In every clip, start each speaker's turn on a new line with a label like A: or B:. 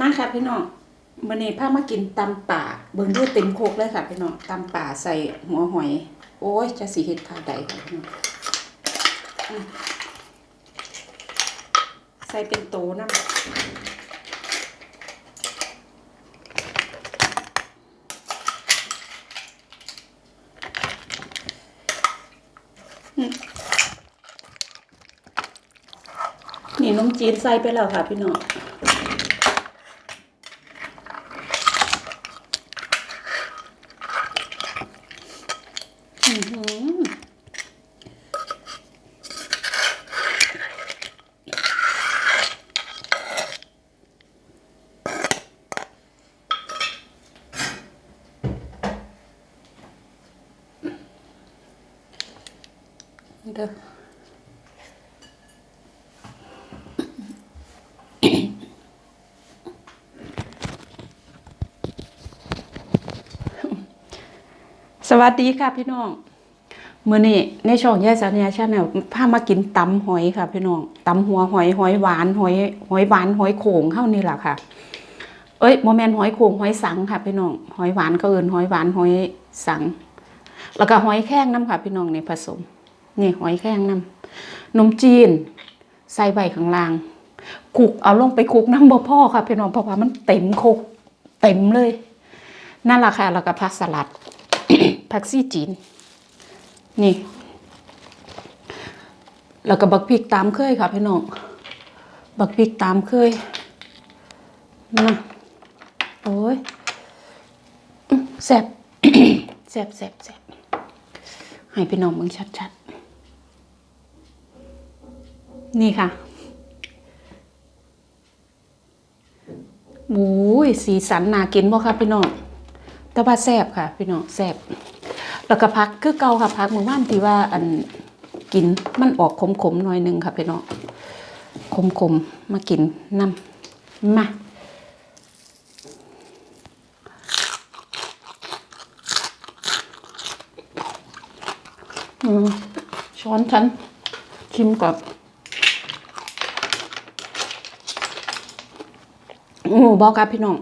A: มาค่ะพี่น้องมื้อนี้พามากินตำป่าเบิ่งดูเต็มโคกเลยค่ะพี่น้องตำป่าใส่หัวหอย โอ้ยจะสิเฮ็ดท่าใดค่ะพี่น้องใส่เป็นโตน้ำอืมนี่น้องจีนใส่ไปแล้วค่ะพี่น้อง อื้อหือเด้อส วัสดีค่ะพี่น้องเมื่อนี้ในช่องยายสัญญาชาแนลพามากินตำหอยค่ะ พี่น้องตำหัวหอยหอยหวานหอยหอยหวานหอยโขงเข้านี่แหละค่ะ เอ้ยโมแมนหอยโขงหอยสังค่ะพี่น้องหอยหวานก็เอินหอยหวานหอยสัง แล้วก็หอยแข้งน้ำค่ะพี่น้องในผสม นี่หอยแข้งน้ำนมจีน ใส่ใบข้างล่างคุกเอาลงไปคุกน้ำบ่พ่อค่ะพี่น้องเพราะว่ามันเต็มครกเต็มเลย นั่นแหละค่ะแล้วก็ผักสลัด ผักซี่จีน นี่ แล้วก็บักพริกตามเคยค่ะพี่น้อง บักพริกตามเคยนะโอ้ยแซบแซบแซบแซบให้พี่น้องมึงชัดๆ นี่ค่ะโอ้ยสีสันน่ากินบ่ค่ะพี่น้องแต่ว่าแซ่บค่ะ พี่น้องแซ่บ แล้วก็พักคือเก่าค่ะพักมือว่านที่ว่าอันกินมันออกขมๆหน่อยหนึงค่ะพี่น้องขมๆมากินน้ำมาช้อนฉันชิมก่อนอืมบอกค่ะพี่น้อง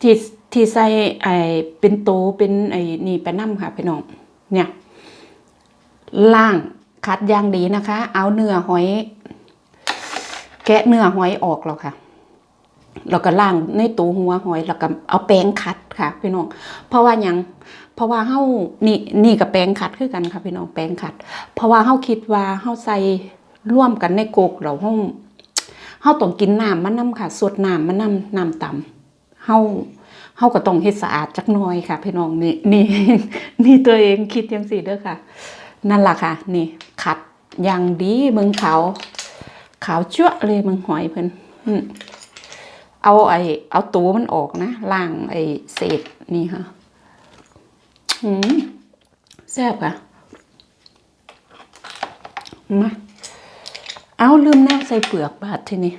A: ที่ ที่ใส่ไอเป็นโตเป็นไอ้นี่ไปน้ำค่ะพี่น้องเนี่ยล่างคัดย่างดีนะคะ เอาเนื้อหอย แกะเนื้อหอยออกแล้วค่ะแล้วก็ล่างในตัวหัวหอยแล้วก็เอาแป้งขัดค่ะ พี่น้อง เพราะว่ายังเพราะว่าเฮานี่นี่กับแป้งขัดคือกันค่ะพี่น้องแป้งขัด เพราะว่าเฮาคิดว่าเฮาใส่ร่วมกันในโกกเราเฮาเฮาต้องกินน้ำมันน้ำค่ะสดน้ำมันน้ำน้ำต่ำเฮา เฮาก็ต้องเฮ็ดสะอาดจักหน่อยค่ะ พี่น้องนี่นี่นี่ตัวเองคิดจังซี่เด้อค่ะ นั่นล่ะค่ะ นี่ขัดอย่างดีเมืองขาวขาวจั่วเลยเมืองหอยเพิ่นเอาไอ้เอาตัวมันออกนะล้างไอ้เศษนี่ค่ะอืมแซ่บค่ะมาเอาลืมแนวใส่เปลือกบาดทีนี้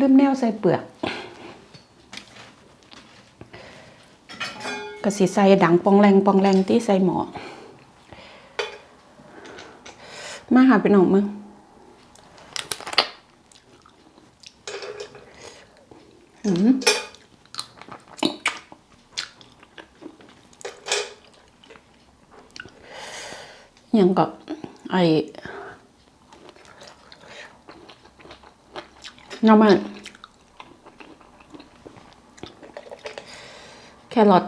A: ลืมแนวใส่เปลือก ก็สิใส่ดังปองแรงปองแรงที่ใส่หมอมาหาไปหน่องมึงหืมยังกับไอน้ำมันแครอท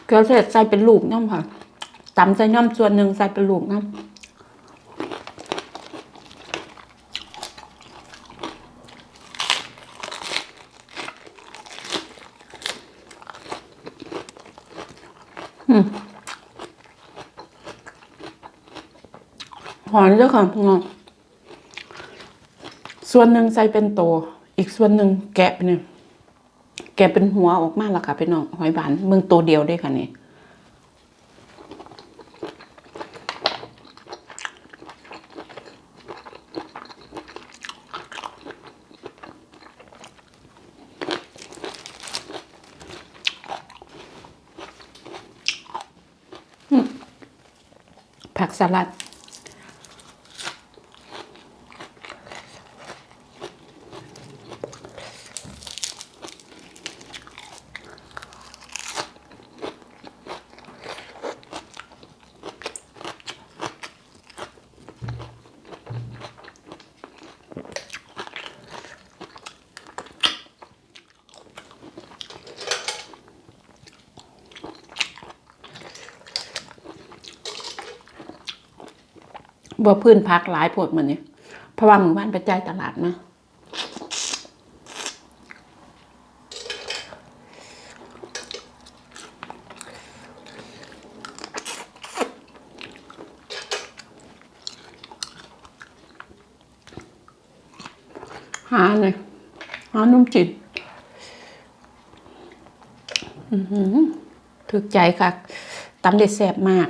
A: เกลือเสร็จใส่เป็นลูกน้ำค่ะตำใส่น้ำส่วนหนึ่งใส่เป็นลูกน้ำอืมหอมเจ้าค่ะพี่น้อส่วนหนึ่งใส่เป็นโต อีกส่วนหนึ่งแกะไปเนี่ย กเป็นหัวออกมาแล้วค่ะพี่น้องหอยบานเมืองตัวเดียวได้ค่ะนี่อืมผักสลัด บ่พื้นพักหลายโพดมื้อนี้เพราะว่ามื้อวานไปจ่ายตลาดมาหาเลยหานุ่มจิตอือหือถึกใจค่ะตำเด็ดแซ่บมาก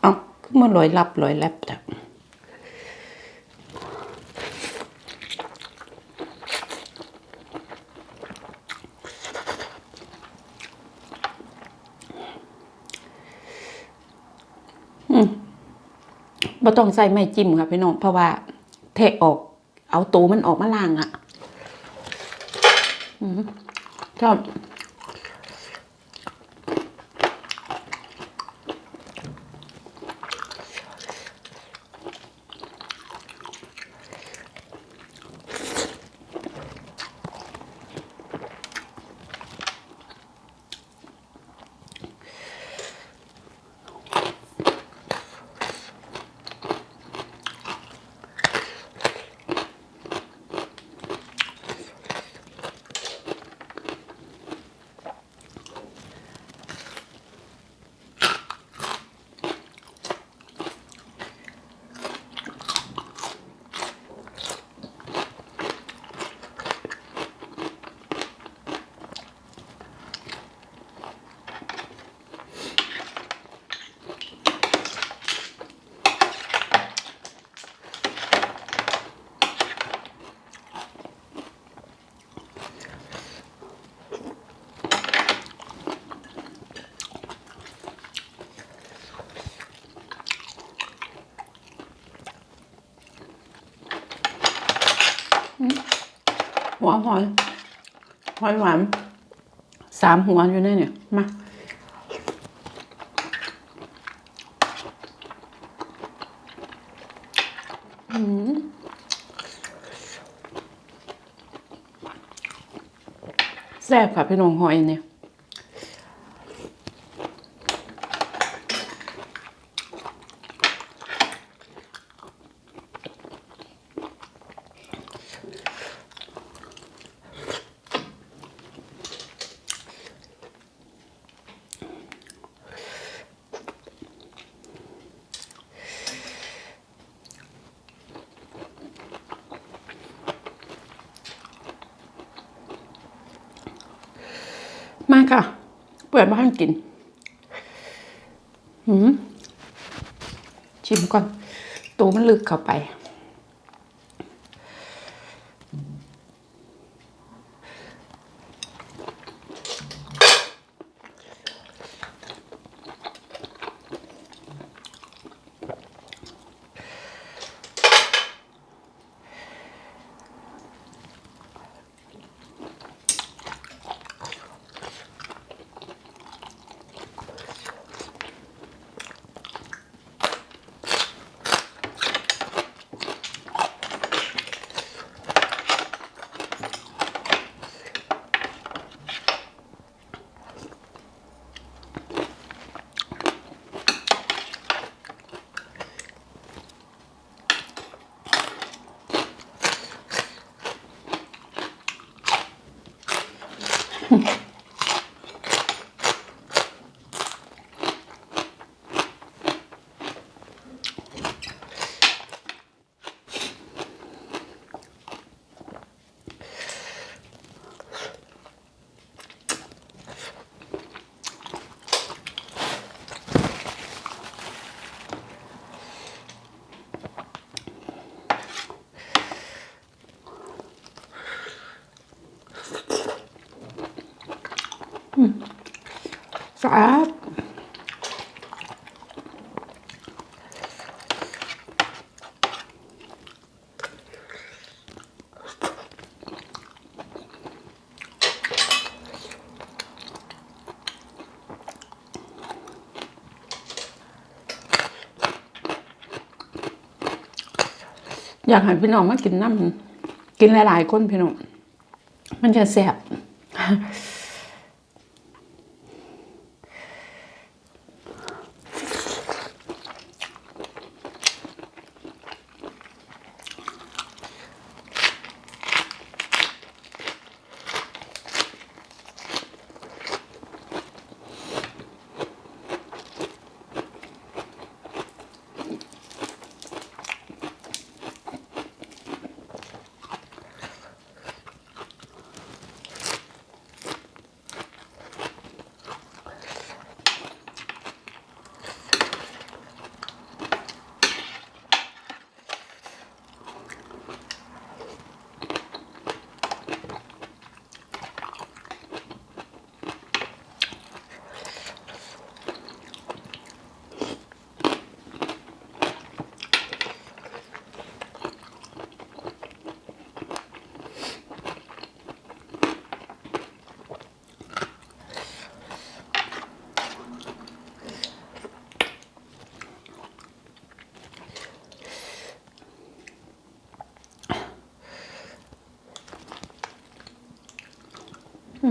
A: เอ้าคือ มันลอยลับลอยแลบจ้ะอืมบ่ต้องใส่ไม้จิ้มค่ะพี่น้องเพราะว่าเทะออก เอาตูมันออกมาล่างอะชอบ หัวหอยหอยหวานสามหัวอยู่ในเนี่ยมาอืมแซ่บค่ะพี่น้องหอยเนี่ย ค่ะ เปิดมาให้กินหืมชิมก่อน ตัวมันลึกเข้าไปับอยากให้พี่น้องมากินน้ำกินหลายๆคนพี่น้องมันจะแซ่บ นม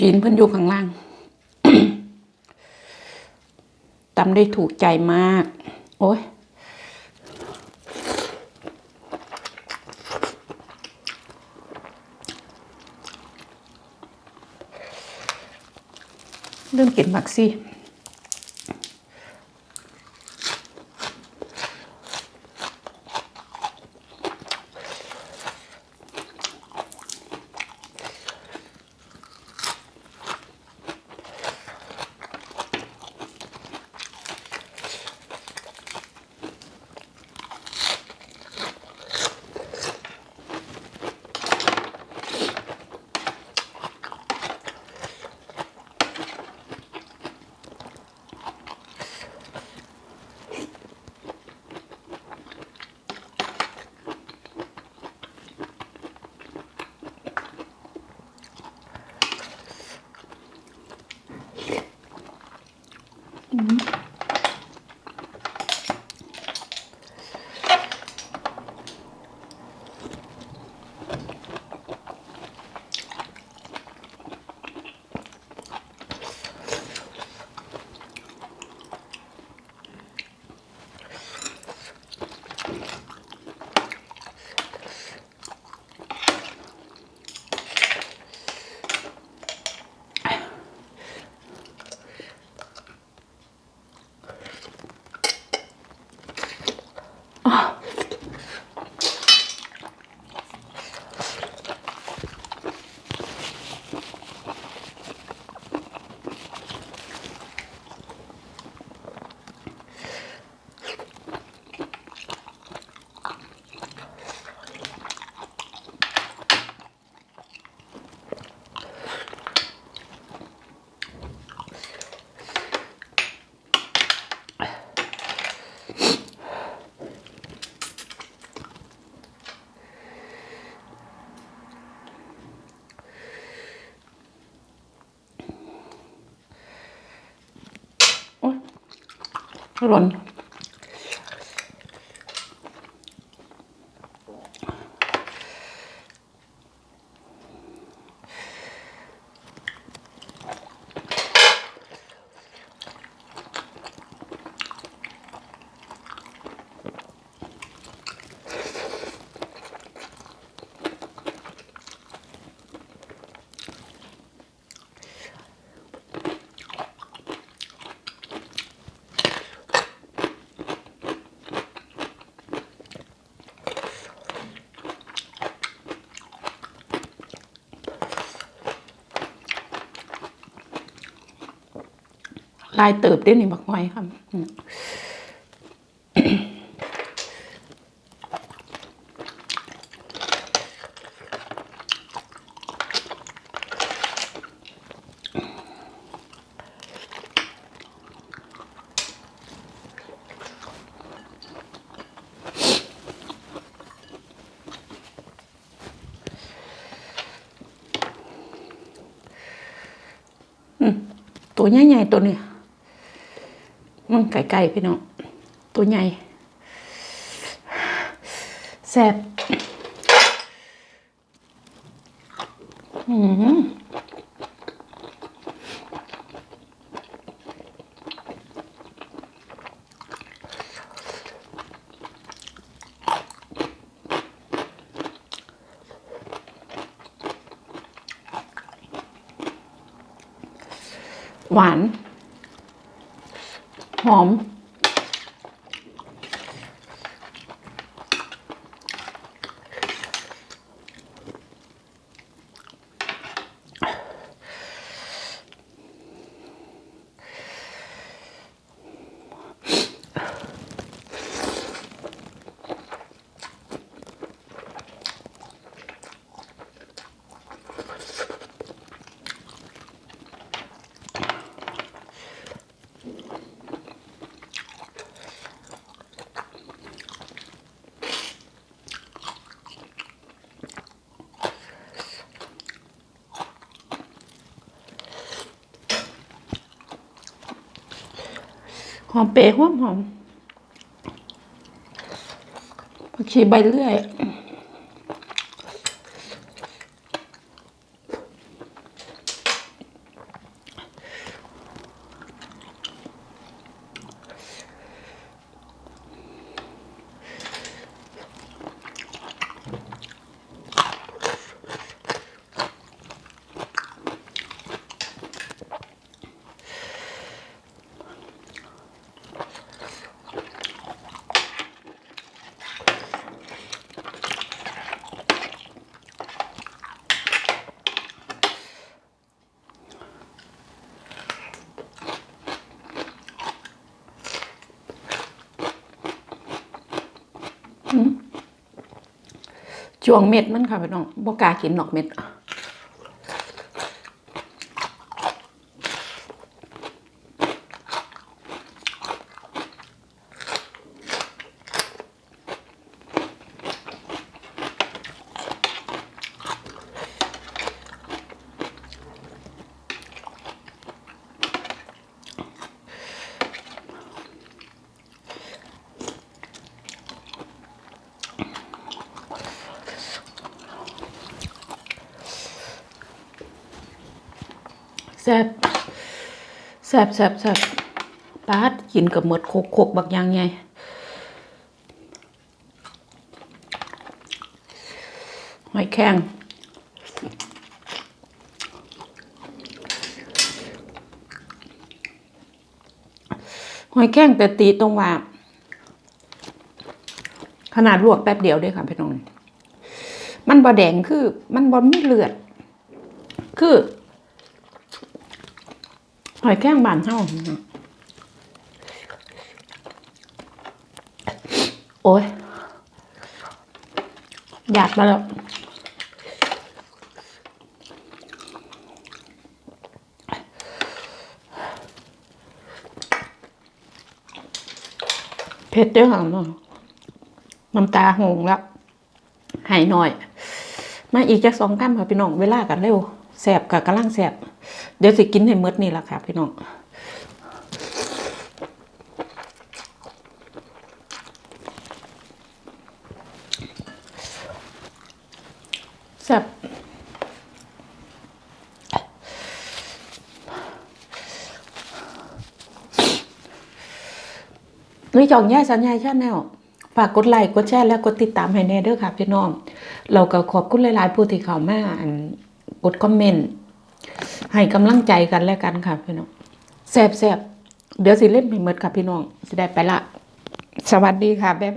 A: จีนเพิ่อนอยู่ข้างล่างตำได้ถูกใจมาก โอ้ย เรื่องกินมักซี่ ร้อน ลายเติบได้นี่บักหอยครับอืมตัวใหญ่ๆตัวเนี้ย มันไก่ๆพี่น้องตัวใหญ่แซ่บอืมหวาน ห อมหอมเปรี้ยวหอมหอมผักชีใบเลื่อย ช่วงเม็ดมันค่ะพี่น้องบ่กล้ากินหนอกเม็ด ซ่บแซ่บแซ่บแซ่บปาดกินกับหมดโคกโคกบักยางไงหอยแข็งหอยแข็งแต่ตีตรงว่า ขนาดลวกแป๊บเดียวด้วยค่ะพี่น้อง มันบ่แดงคือ มันบ่มีเลือด คือ หอยแข้งบานเท่าโอ้ยอยากมาแล้วเผ็ดเด้วยค่ะน้องน้ำตาหงแล้วหายหน่อย มาอีกจากสองกั้มค่ะพี่น้องเวลากันเร็ว แสบกับกระลังแสบเดี๋ยวสิกินให้หมดนี่แหละค่ะพี่น้องแซ่บนุ้ยจองแย่สัญญาชาแนลฝากกดไลค์กดแชร์และกดติดตามให้แน่เด้อค่ะพี่น้อง เราก็ขอบคุณหลาย ๆ ผู้ที่เข้ามาอัน กดคอมเมนต์ให้กำลังใจกันและกันค่ะพี่น้องแซ่บเดี๋ยวสิเล่นให้หมดค่ะพี่น้องสิได้ไปละ สวัสดีค่ะบ๊บาย